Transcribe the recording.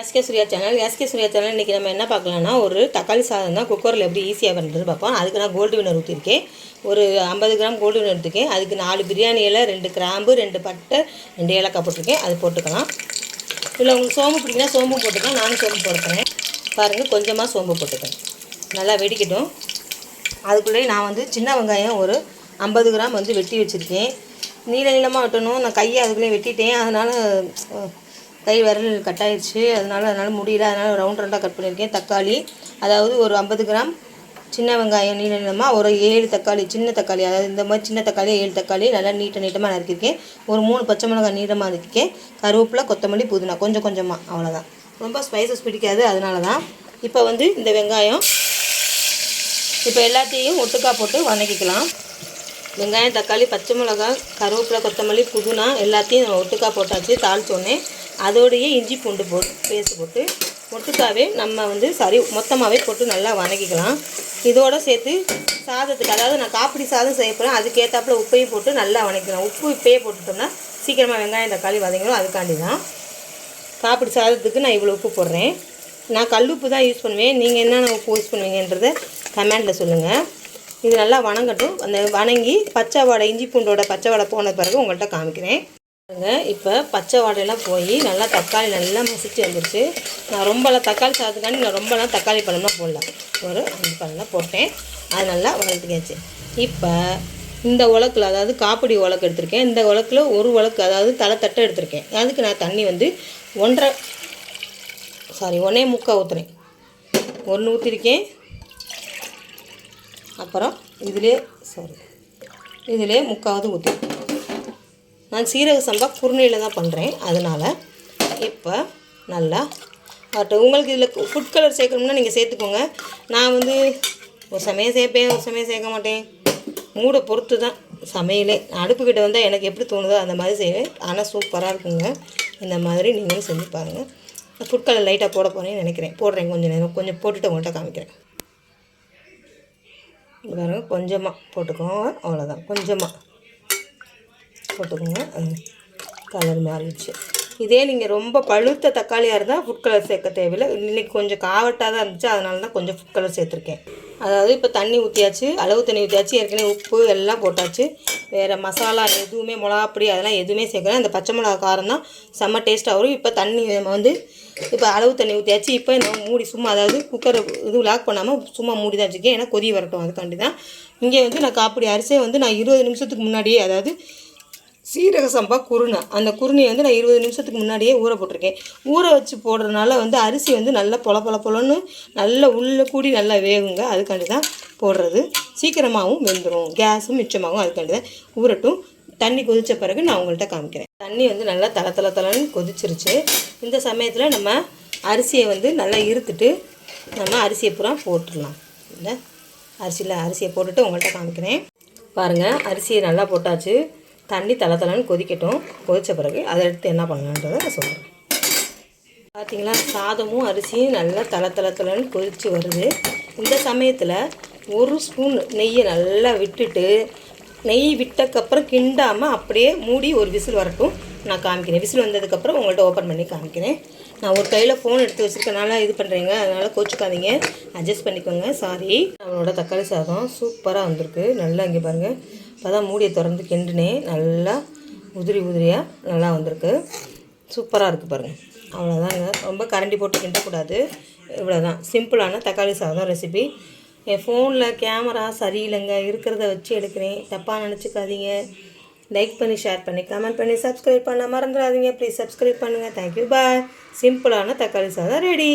SK Surya channel SK Surya channel இன்றைக்கி நம்ம என்ன பார்க்கலாம்னா ஒரு தக்காளி சாதம் தான் குக்கரில் எப்படி ஈஸியாக பண்ணுறது பார்ப்போம். அதுக்கு நான் கோல்டு வினர் ஊற்றிருக்கேன் ஒரு ஐம்பது கிராம் கோல்டு வினர் எடுத்துருக்கேன். அதுக்கு நாலு பிரியாணி இலை ரெண்டு கிராம்பு ரெண்டு பட்டை ரெண்டு ஏலக்காய் போட்டிருக்கேன். அது போட்டுக்கலாம். இல்லை உங்களுக்கு சோம்பு பிடிக்குன்னா சோம்பு போட்டுக்கலாம். நானும் சோம்பு போட்டுக்கிறேன். பாருங்கள் கொஞ்சமாக சோம்பு போட்டுக்கிறேன். நல்லா வெடிக்கட்டும். அதுக்குள்ளேயே நான் வந்து சின்ன வெங்காயம் ஒரு ஐம்பது கிராம் வந்து வெட்டி வச்சுருக்கேன். நீள நீளமாக வெட்டணும். நான் கையை அதுக்குள்ளேயே வெட்டிட்டேன். அதனால் கை விரல் கட் ஆயிடுச்சு அதனால் அதனால் முடியல. அதனால் ரவுண்ட் ரவுண்டாக கட் பண்ணியிருக்கேன். தக்காளி. அதாவது ஒரு ஐம்பது கிராம் சின்ன வெங்காயம் நீள நீளமாக ஒரு ஏழு தக்காளி சின்ன தக்காளி. அதாவது இந்த மாதிரி சின்ன தக்காளி ஏழு தக்காளி நல்லா நீட்ட நீட்டமாக நறுக்கியிருக்கேன். ஒரு மூணு பச்சை மிளகாய் நீளமாக நறுக்கிருக்கேன் கருவேப்பிலை கொத்தமல்லி புதினா கொஞ்சம் கொஞ்சமாக அவ்வளோதான் ரொம்ப ஸ்பைசஸ் பிடிக்காது. அதனால தான் இப்போ வந்து இந்த வெங்காயம் இப்போ எல்லாத்தையும் ஒட்டுக்கா போட்டு வணக்கிக்கலாம் வெங்காயம் தக்காளி பச்சை மிளகாய் கருவேப்பிலை கொத்தமல்லி புதினா எல்லாத்தையும் நம்ம ஒட்டுக்கா போட்டாச்சு தாளிச்சோடனே அதோடையே இஞ்சி பூண்டு போட்டு பேஸ்ட் போட்டு ஒட்டுக்காவே நம்ம வந்து சரி மொத்தமாகவே போட்டு நல்லா வதக்கிக்கலாம் இதோட சேர்த்து சாதத்துக்கு அதாவது நான் காப்பிடி சாதம் செய்ய போகிறேன் அதுக்கேற்றாப்புல உப்பையும் போட்டு நல்லா வதக்கிக்கலாம் உப்பு இப்பயே போட்டுட்டோம்னா சீக்கிரமாக வெங்காயம் தக்காளி வதங்கிடும் அதுக்காண்டி தான் காப்பிடி சாதத்துக்கு நான் இவ்வளோ உப்பு போடுறேன். நான் கல் உப்பு தான் யூஸ் பண்ணுவேன். நீங்கள் என்னென்ன உப்பு யூஸ் பண்ணுவீங்கன்றத கமெண்டில் சொல்லுங்கள் இது நல்லா வணங்கட்டும். அந்த வணங்கி பச்சை வடை இஞ்சி பூண்டோட பச்சை வடை போன பிறகு உங்கள்கிட்ட காமிக்கிறேன். இப்போ பச்சை வாடையெல்லாம் போய் நல்லா தக்காளி நல்லா மசிச்சு வந்துருச்சு. நான் ரொம்பலாம் தக்காளி சாதத்துக்காண்டி நான் ரொம்பலாம் தக்காளி பழம்லாம் போடல. ஒரு அஞ்சு பழம்லாம் போட்டேன். அது நல்லா வளர்த்துக்காச்சு இப்போ இந்த உலக்கில் அதாவது காப்பிடி உலக்கு எடுத்திருக்கேன். இந்த உலக்கில் ஒரு உலக்கு அதாவது தலை தட்டை எடுத்திருக்கேன். அதுக்கு நான் தண்ணி வந்து ஒன்றரை சாரி ஒன்றே முக்கால் ஊற்றுறேன் ஒன்று ஊற்றிருக்கேன் அப்புறம் இதிலே சாரி இதிலே முக்காவது ஊற்றிருக்கேன் நான் சீரக சம்பா குறுநீயில் தான் பண்ணுறேன் அதனால் இப்போ நல்லா ஆகட்டும் உங்களுக்கு இதில் ஃபுட் கலர் சேர்க்கணும்னா நீங்கள் சேர்த்துக்கோங்க. நான் வந்து ஒரு சமயம் சேர்ப்பேன் ஒரு சமயம் சேர்க்க மாட்டேன். மூடை பொறுத்து தான் சமையலே. அடுப்புக்கிட்ட வந்தால் எனக்கு எப்படி தோணுதோ அந்த மாதிரி செய்வேன். ஆனால் சூப்பராக இருக்குங்க. இந்த மாதிரி நீங்களும் செஞ்சு பாருங்கள் ஃபுட் கலர் லைட்டாக போட போகிறேன்னு நினைக்கிறேன். போடுறேன் கொஞ்சம் நேரம். கொஞ்சம் போட்டுட்டு உங்கள்கிட்ட காமிக்கிறேன். பாருங்கள் கொஞ்சமாக போட்டுக்கோங்க. அவ்வளோதான் கொஞ்சமாக போட்டுக்கோங்க. கலர் மாறிடுச்சு. இதே நீங்கள் ரொம்ப பழுத்த தக்காளியாக இருந்தால் ஃபுட் கலர் சேர்க்க தேவையில்லை. இன்றைக்கி கொஞ்சம் காவட்டாக தான் இருந்துச்சு. அதனால தான் கொஞ்சம் ஃபுட் கலர் சேர்த்துருக்கேன். அதாவது இப்போ தண்ணி ஊற்றியாச்சு அளவு தண்ணி ஊற்றியாச்சு ஏற்கனவே உப்பு எல்லாம் போட்டாச்சு. வேறு மசாலா எதுவுமே மிளகாப்பொடி அதெல்லாம் எதுவுமே சேர்க்கல. இந்த பச்சை மிளகா காரம் தான் செம்ம டேஸ்ட்டாக வரும். இப்போ தண்ணி நம்ம வந்து இப்போ அளவு தண்ணி ஊற்றியாச்சு இப்போ நம்ம மூடி சும்மா அதாவது குக்கரை இது லாக் பண்ணாமல் சும்மா மூடி தான் வச்சுருக்கேன். ஏன்னா கொதி வரட்டும். அதுக்காண்டி தான். இங்கே வந்து நான் காப்பிடி அரிசியை வந்து நான் இருபது நிமிஷத்துக்கு முன்னாடியே அதாவது சீரக சம்பா குருணை. அந்த குருணையை வந்து நான் இருபது நிமிஷத்துக்கு முன்னாடியே ஊற போட்டிருக்கேன். ஊற வச்சு போடுறதுனால வந்து அரிசி வந்து நல்லா பொல பொல பொலன்னு நல்லா உள்ளே கூடி நல்லா வேகுங்க. அதுக்காண்டி தான் போடுறது. சீக்கிரமாகவும் வெந்துடும் கேஸும் மிச்சமாகவும் அதுக்காண்டி தான் ஊறட்டும். தண்ணி கொதித்த பிறகு நான் உங்கள்கிட்ட காமிக்கிறேன். தண்ணி வந்து நல்லா தள தள தளன்னு கொதிச்சிருச்சு. இந்த சமயத்தில் நம்ம அரிசியை வந்து நல்லா இருத்துட்டு நம்ம அரிசியை பூரா போட்டுடலாம். இல்லை அரிசியில் அரிசியை போட்டுட்டு உங்கள்கிட்ட காமிக்கிறேன். பாருங்கள் அரிசியை நல்லா போட்டாச்சு. தண்ணி தலை தலைன்னு கொதிக்கட்டும். கொதித்த பிறகு அதை எடுத்து என்ன பண்ணலான்றதை நான் சொல்கிறேன் பார்த்தீங்களா சாதமும் அரிசியும் நல்லா தலை தலை தலைன்னு கொதித்து வருது. இந்த சமயத்தில் ஒரு ஸ்பூன் நெய்யை நல்லா விட்டுட்டு நெய் விட்டக்கப்புறம் கிண்டாமல் அப்படியே மூடி ஒரு விசில் வரட்டும். நான் காமிக்கிறேன். விசில் வந்ததுக்கப்புறம் உங்கள்கிட்ட ஓப்பன் பண்ணி காமிக்கிறேன். நான் ஒரு கையில் ஃபோன் எடுத்து வச்சுருக்கனால இது பண்ணுறீங்க அதனால் கோச்சுக்காதீங்க. அட்ஜஸ்ட் பண்ணிக்கோங்க. சாரி நம்மளோட தக்காளி சாதம் சூப்பராக வந்திருக்கு. நல்லா இங்கே பாருங்கள் இப்போ தான் மூடியை திறந்து கிண்டுனே நல்லா உதிரி உதிரியாக நல்லா வந்திருக்கு. சூப்பராக இருக்குது பாருங்கள் அவ்வளோதாங்க ரொம்ப கரண்டி போட்டு கிண்டக்கூடாது. இவ்வளோ தான் சிம்பிளான தக்காளி சாதம் ரெசிபி. என் ஃபோனில் கேமரா சரியில்லைங்க. இருக்கிறத வச்சு எடுக்கிறேன். தப்பாக நினச்சிக்காதீங்க. லைக் பண்ணி ஷேர் பண்ணி கமெண்ட் பண்ணி சப்ஸ்கிரைப் பண்ண மறந்துடாதீங்க. ப்ளீஸ் சப்ஸ்கிரைப் பண்ணுங்கள் தேங்க்யூ. பாய். சிம்பிளான தக்காளி சாதம் ரெடி.